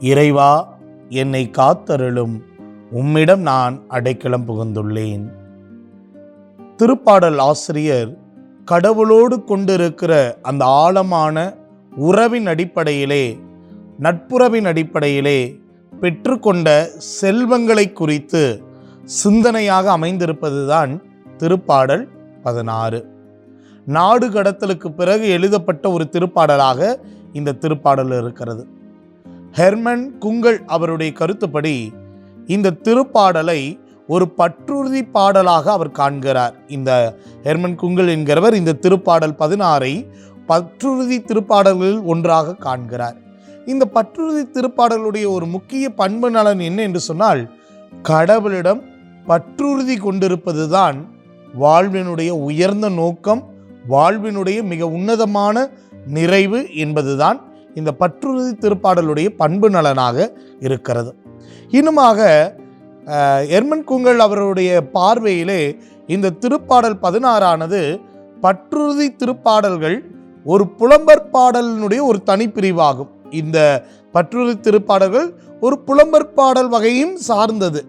இறைவா என்னை காத்தருளும். உம்மிடம் நான் அடைக்கலம் புகுந்துள்ளேன். திருப்பாடல் ஆசிரியர் கடவுளோடு கொண்டிருக்கிற அந்த ஆழமான உறவின் அடிப்படையிலே நட்புறவின் அடிப்படையிலே பெற்றுக்கொண்ட செல்வங்களை குறித்து சிந்தனையாக அமைந்திருப்பதுதான் திருப்பாடல் பதினாறு. நாடு கடத்தலுக்கு பிறகு எழுதப்பட்ட ஒரு திருப்பாடலாக இந்த திருப்பாடல் இருக்கிறது. ஹெர்மன் குங்கல் அவருடைய கருத்துப்படி இந்த திருப்பாடலை ஒரு பற்றுறுதி பாடலாக அவர் காண்கிறார். இந்த ஹெர்மன் குங்கல் என்கிறவர் இந்த திருப்பாடல் பதினாறை பற்றுறுதி திருப்பாடல்களில் ஒன்றாக காண்கிறார். இந்த பற்றுறுதி திருப்பாடலுடைய ஒரு முக்கிய பண்பு நலன் என்ன என்று சொன்னால் கடவுளிடம் பற்றுறுதி கொண்டிருப்பதுதான் வாழ்வினுடைய உயர்ந்த நோக்கம் வாழ்வினுடைய மிக உன்னதமான நிறைவு என்பதுதான் இந்த பற்றுறுதி திருப்பாடலுடைய பண்பு நலனாக இருக்கிறது. இன்னுமாக எர்மன் குங்கல் அவருடைய பார்வையிலே இந்த திருப்பாடல் பதினாறானது பற்றுறுதி திருப்பாடல்கள் ஒரு புலம்பர் பாடலினுடைய ஒரு தனிப்பிரிவாகும். இந்த பற்றுறுதி திருப்பாடல்கள் ஒரு புலம்பர் பாடல் வகையும் சார்ந்தது.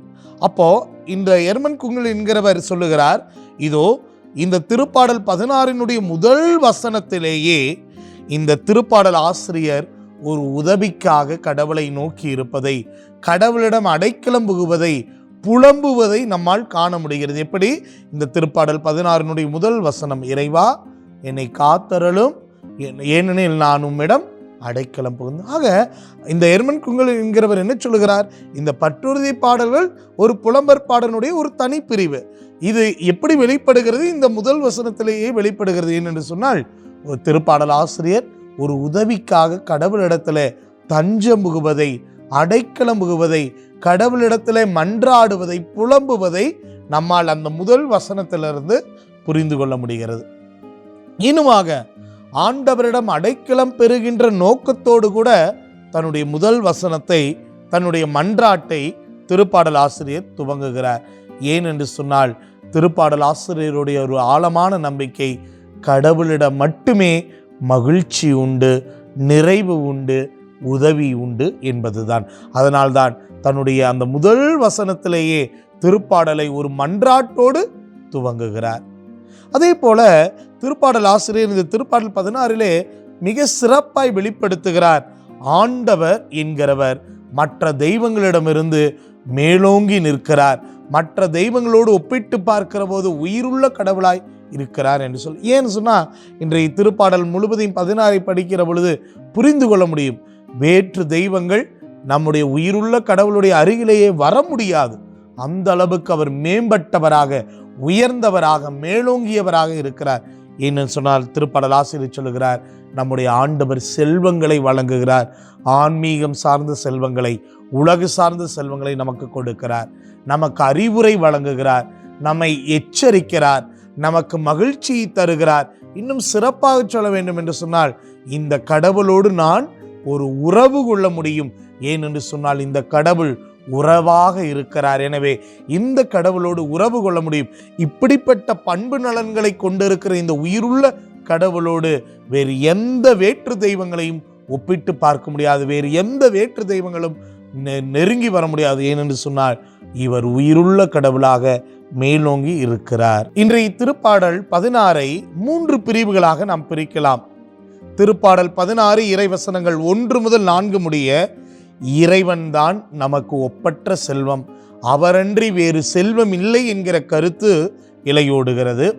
அப்போ இந்த எர்மன் குங்கல் என்கிறவர் சொல்லுகிறார் இதோ இந்த திருப்பாடல் பதினாறினுடைய முதல் வசனத்திலேயே இந்த திருப்பாடல் ஆசிரியர் ஒரு உதவிக்காக கடவுளை நோக்கி இருப்பதை கடவுளிடம் அடைக்கலம் புகுவதை புலம்புவதை நம்மால் காண முடிகிறது. எப்படி? இந்த திருப்பாடல் பதினாறினுடைய முதல் வசனம் இறைவா என்னை காத்தரலும் ஏனெனில் நான் உம்மிடம் அடைக்கலம் புகுந்து ஆக இந்த எர்மன் குங்கல் என்கிறவர் என்ன சொல்லுகிறார்? இந்த பற்றுறுதி பாடல்கள் ஒரு புலம்பர் பாடலுடைய ஒரு தனிப்பிரிவு. இது எப்படி வெளிப்படுகிறது? இந்த முதல் வசனத்திலேயே வெளிப்படுகிறது. ஏனென்று சொன்னால் திருப்பாடல் ஆசிரியர் ஒரு உதவிக்காக கடவுளிடத்துல தஞ்சம் புகுவதை அடைக்கலம் புகுவதை கடவுளிடத்துல மன்றாடுவதை புலம்புவதை நம்மால் அந்த முதல் வசனத்திலிருந்து புரிந்து கொள்ள முடிகிறது. இன்னுமாக ஆண்டவரிடம் அடைக்கலம் பெறுகின்ற நோக்கத்தோடு கூட தன்னுடைய முதல் வசனத்தை தன்னுடைய மன்றாட்டை திருப்பாடல் ஆசிரியர் துவங்குகிறார். ஏன் என்று சொன்னால் திருப்பாடல் ஆசிரியருடைய ஒரு ஆழமான நம்பிக்கை கடவுளிடம் மட்டுமே மகிழ்ச்சி உண்டு நிறைவு உண்டு உதவி உண்டு என்பதுதான். அதனால்தான் தன்னுடைய அந்த முதல் வசனத்திலேயே திருப்பாடலை ஒரு மன்றாட்டோடு துவங்குகிறார். அதே போல திருப்பாடல் ஆசிரியர் இந்த திருப்பாடல் பதினாறிலே மிக சிறப்பாய் வெளிப்படுத்துகிறார். ஆண்டவர் என்கிறவர் மற்ற தெய்வங்களிடமிருந்து மேலோங்கி நிற்கிறார். மற்ற தெய்வங்களோடு ஒப்பிட்டு பார்க்கிற போது உயிருள்ள கடவுளாய் இருக்கிறார் என்று சொல் ஏன்னு சொன்னால் இன்றைய திருப்பாடல் முழுவதையும் பதினாறை படிக்கிற பொழுது புரிந்து கொள்ள முடியும். வேற்று தெய்வங்கள் நம்முடைய உயிருள்ள கடவுளுடைய அருகிலேயே வர முடியாது. அந்த அளவுக்கு அவர் மேம்பட்டவராக உயர்ந்தவராக மேலோங்கியவராக இருக்கிறார். ஏன்னு சொன்னால் திருப்பாடல் ஆசிரியர் சொல்லுகிறார் நம்முடைய ஆண்டவர் செல்வங்களை வழங்குகிறார். ஆன்மீகம் சார்ந்த செல்வங்களை உலகு சார்ந்த செல்வங்களை நமக்கு கொடுக்கிறார். நமக்கு அறிவுரை வழங்குகிறார். நம்மை எச்சரிக்கிறார். நமக்கு மகிழ்ச்சியை தருகிறார். இன்னும் சிறப்பாக சொல்ல வேண்டும் என்று சொன்னால் இந்த கடவுளோடு நான் ஒரு உறவு கொள்ள முடியும். ஏன் என்று சொன்னால் இந்த கடவுள் உறவாக இருக்கிறார். எனவே இந்த கடவுளோடு உறவு கொள்ள முடியும். இப்படிப்பட்ட பண்பு நலன்களை கொண்டிருக்கிற இந்த உயிருள்ள கடவுளோடு வேறு எந்த வேற்று தெய்வங்களையும் ஒப்பிட்டு பார்க்க முடியாது. வேறு எந்த வேற்று தெய்வங்களும் நெ- நெருங்கி வர முடியாது. ஏனென்று சொன்னால் இவர் உயிருள்ள கடவுளாக மேலோங்கி இருக்கிறார். இன்றைய திருப்பாடல் பதினாறை மூன்று பிரிவுகளாக நாம் பிரிக்கலாம். திருப்பாடல் பதினாறு இறைவசனங்கள் ஒன்று முதல் நான்கு முடிய இறைவன்தான் நமக்கு ஒப்பற்ற செல்வம். அவரன்றி வேறு செல்வம் இல்லை என்கிற கருத்து இலையோடுகிறது.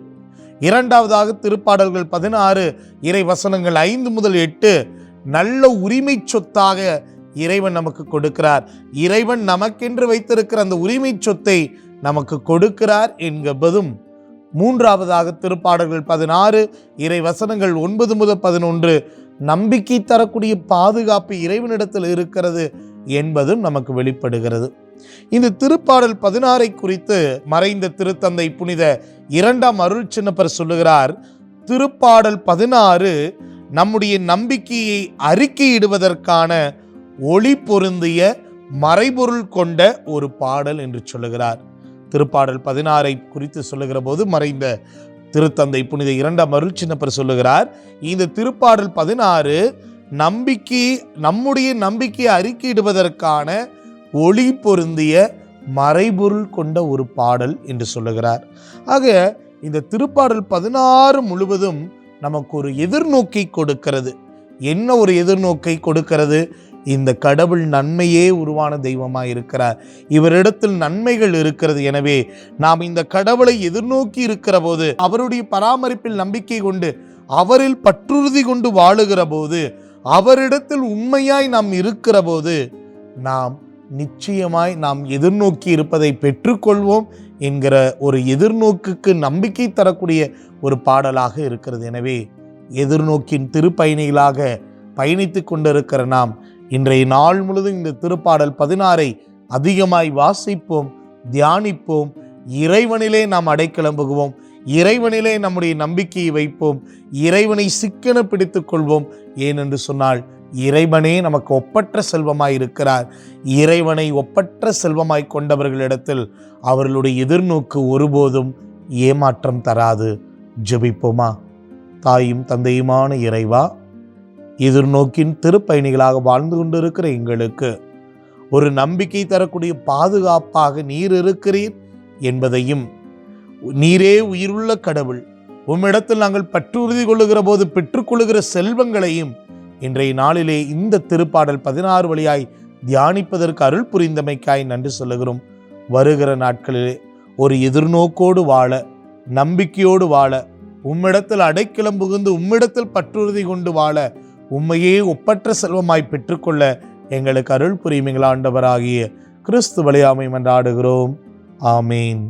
இரண்டாவதாக திருப்பாடல்கள் பதினாறு இறை வசனங்கள் ஐந்து முதல் எட்டு நல்ல உரிமை சொத்தாக இறைவன் நமக்கு கொடுக்கிறார். இறைவன் நமக்கென்று வைத்திருக்கிற அந்த உரிமை சொத்தை நமக்கு கொடுக்கிறார் என்கபதும். மூன்றாவதாக திருப்பாடல்கள் பதினாறு இறை வசனங்கள் ஒன்பது முதல் பதினொன்று நம்பிக்கை தரக்கூடிய பாதுகாப்பு இறைவனிடத்தில் இருக்கிறது என்பதும் நமக்கு வெளிப்படுகிறது. இந்த திருப்பாடல் பதினாறை குறித்து மறைந்த திருத்தந்தை புனித இரண்டாம் அருள் சின்னப்பர் சொல்லுகிறார் திருப்பாடல் பதினாறு நம்முடைய நம்பிக்கையை அறிக்கையிடுவதற்கான ஒளி பொருந்திய மறைபொருள் கொண்ட ஒரு பாடல் என்று சொல்லுகிறார். திருப்பாடல் பதினாறை குறித்து சொல்லுகிற போது மறைந்த திருத்தந்தை புனித இரண்டாம் அருள் சின்னப்பர் சொல்லுகிறார் இந்த திருப்பாடல் பதினாறு நம்பிக்கை நம்முடைய நம்பிக்கையை அறிக்கையிடுவதற்கான ஒளி பொருந்திய மறைபொருள் கொண்ட ஒரு பாடல் என்று சொல்லுகிறார். ஆக இந்த திருப்பாடல் பதினாறு முழுவதும் நமக்கு ஒரு எதிர்நோக்கை கொடுக்கிறது. என்ன ஒரு எதிர்நோக்கை கொடுக்கிறது? இந்த கடவுள் நன்மையே உருவான தெய்வமாக இருக்கிறார். இவரிடத்தில் நன்மைகள் இருக்கிறது. எனவே நாம் இந்த கடவுளை எதிர்நோக்கி இருக்கிற போது அவருடைய பராமரிப்பில் நம்பிக்கை கொண்டு அவரில் பற்றுறுதி கொண்டு வாழுகிற போது அவரிடத்தில் உண்மையாய் நாம் இருக்கிற போது நாம் நிச்சயமாய் நாம் எதிர்நோக்கி இருப்பதை பெற்றுக்கொள்வோம் என்கிற ஒரு எதிர்நோக்குக்கு நம்பிக்கை தரக்கூடிய ஒரு பாடலாக இருக்கிறது. எனவே எதிர்நோக்கின் திருப்பயணிகளாக பயணித்து கொண்டிருக்கிற நாம் இன்றைய நாள் முழுதும் இந்த திருப்பாடல் பதினாறை அதிகமாய் வாசிப்போம் தியானிப்போம் இறைவனிலே நாம் அடைக்கிளம்புகுவோம் இறைவனிலே நம்முடைய நம்பிக்கையை வைப்போம் இறைவனை சிக்கன பிடித்துக்கொள்வோம் ஏனென்று சொன்னால் இறைவனே நமக்கு ஒப்பற்ற செல்வமாய் இருக்கிறார். இறைவனை ஒப்பற்ற செல்வமாய் கொண்டவர்களிடத்தில் அவர்களுடைய எதிர்நோக்கு ஒருபோதும் ஏமாற்றம் தராது. ஜெபிப்போமா? தாயும் தந்தையுமான இறைவா எதிர்நோக்கின் திருப்பயணிகளாக வாழ்ந்து கொண்டிருக்கிற எங்களுக்கு ஒரு நம்பிக்கை தரக்கூடிய பாதுகாப்பாக நீர் இருக்கிறீர் என்பதையும் நீரே உயிருள்ள கடவுள் உம்மிடத்தில் நாங்கள் பற்றுறுதி கொள்ளுகிற போது பெற்றுக்கொள்ளுகிற செல்வங்களையும் இன்றைய நாளிலே இந்த திருப்பாடல் பதினாறு வழியாய் தியானிப்பதற்கு அருள் புரிந்தமைக்காய் நன்றி சொல்லுகிறோம். வருகிற நாட்களிலே ஒரு எதிர்நோக்கோடு வாழ நம்பிக்கையோடு வாழ உம்மிடத்தில் அடைக்கலம் புகுந்து உம்மிடத்தில் பற்றுறுதி கொண்டு வாழ உம்மையே ஒப்பற்ற செல்வமாய் பெற்றுக்கொள்ள எங்களுக்கு அருள் புரியுமிங்களா ஆண்டவராகிய கிறிஸ்து வழியாமை மன்றாடுகிறோம். ஆமீன்.